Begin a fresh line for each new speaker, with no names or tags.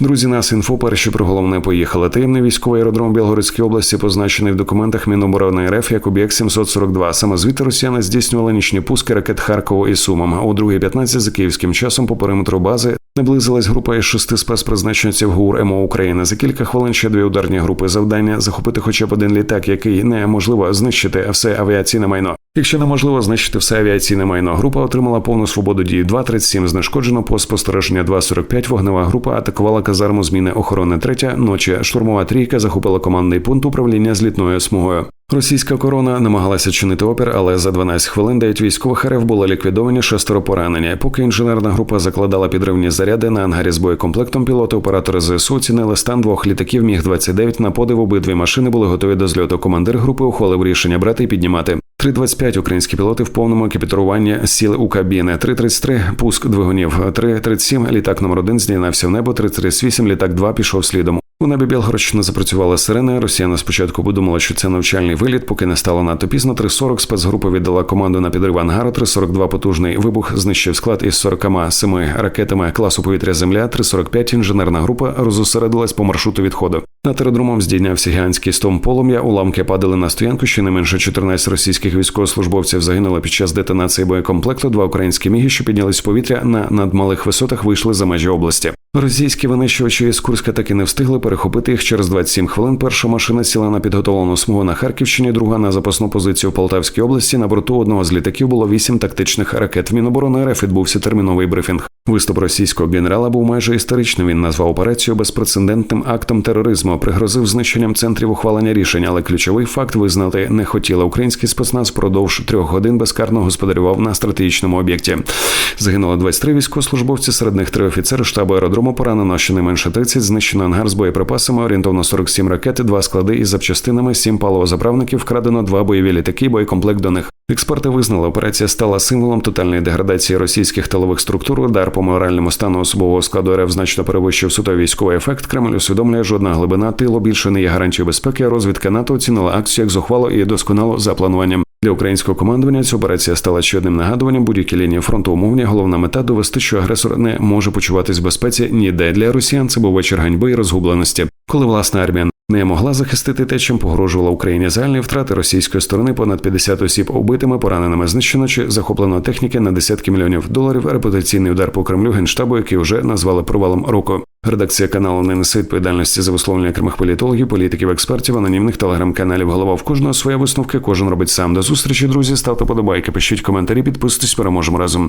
Друзі, нас інфо перші про головне поїхали. Таємний військовий аеродром Білгородській області позначений в документах Міноборони РФ як об'єкт 742. Саме звідти росіяни здійснювали нічні пуски ракет Харкова і Сумом. О у 2.15 за київським часом по периметру бази наблизилась група із шести спецпризначенців ГУР МО України. За кілька хвилин ще дві ударні групи. Завдання захопити хоча б один літак, який неможливо знищити все авіаційне майно. Якщо неможливо знищити все авіаційне майно, група отримала повну свободу дії 2.37, знешкоджено по спостереження 2.45, вогнева група атакувала казарму зміни охорони третя ночі. Штурмова трійка захопила командний пункт управління злітною смугою. Російська корона намагалася чинити опір, але за 12 хвилин 9 військових РФ були ліквідовані, шестеро поранені. Поки інженерна група закладала підривні заряди на ангарі з боєкомплектом, пілоти оператори ЗСУ оцінили стан двох літаків. Міг 29 на подив обидві машини були готові до зльоту. Командир групи ухвалив рішення брати і піднімати. 3.25 українські пілоти в повному екіпітруванні сіли у кабіни. 3.33 – пуск двигунів. 3.37 – літак номер 1 здійнявся в небо. 3.38 – літак 2 пішов слідом. У небі Білгородщини запрацювала сирена. Росіяни спочатку подумали, що це навчальний виліт, поки не стало надто пізно. 3.40 спецгрупа віддала команду на підрив ангару. 3.42 потужний вибух знищив склад із 47 ракетами класу повітря Земля. 3.45 інженерна група розосередилась по маршруту відходу. Над аеродромом здійнявся гігантський стом полум'я. Уламки падали на стоянку. Щонайменше 14 російських військовослужбовців загинули під час детонації боєкомплекту. Два українські міги, що піднялись в повітря на надмалих висотах, вийшли за межі області. Російські винищувачі із Курська таки не встигли перехопити їх через 27 хвилин. Перша машина сіла на підготовлену смугу на Харківщині, друга на запасну позицію в Полтавській області. На борту одного з літаків було вісім тактичних ракет. В Міноборони РФ відбувся терміновий брифінг. Виступ російського генерала був майже історичним. Він назвав операцію безпрецедентним актом тероризму, пригрозив знищенням центрів ухвалення рішень, але ключовий факт визнати не хотіла. Український спецназ впродовж трьох годин безкарно господарював на стратегічному об'єкті. Загинуло 23 військовослужбовці, серед них три офіцери штабу аеродрому поранено щонайменше 30, знищено ангар з боєприпасами, орієнтовно 47 ракет, два склади із запчастинами, сім паливозаправників, вкрадено два бойові літаки, боєкомплект до них. Експерти визнали, операція стала символом тотальної деградації російських тилових структур. Удар по моральному стану особового складу РФ значно перевищив суто військовий ефект. Кремль усвідомлює, жодна глибина тилу більше не є гарантією безпеки. Розвідка НАТО оцінила акцію як зухвало і досконало за плануванням. Для українського командування ця операція стала ще одним нагадуванням будь-які лінії фронту умовні. Головна мета довести, що агресор не може почуватись в безпеці ніде для росіян. Це був вечір ганьби і розгубленості, коли власна армія не могла захистити те, чим погрожувала Україні загальні втрати російської сторони понад 50 осіб убитими, пораненими, знищено чи захоплено техніки на десятки мільйонів доларів. Репутаційний удар по Кремлю генштабу, який вже назвали провалом року. Редакція каналу не несе відповідальності за висловлення окремих політологів, політиків, експертів, анонімних телеграм-каналів. Голова в кожного своя висновки. Кожен робить сам. До зустрічі, друзі. Ставте подобайки, пишіть коментарі, підписуйтесь. Переможемо разом.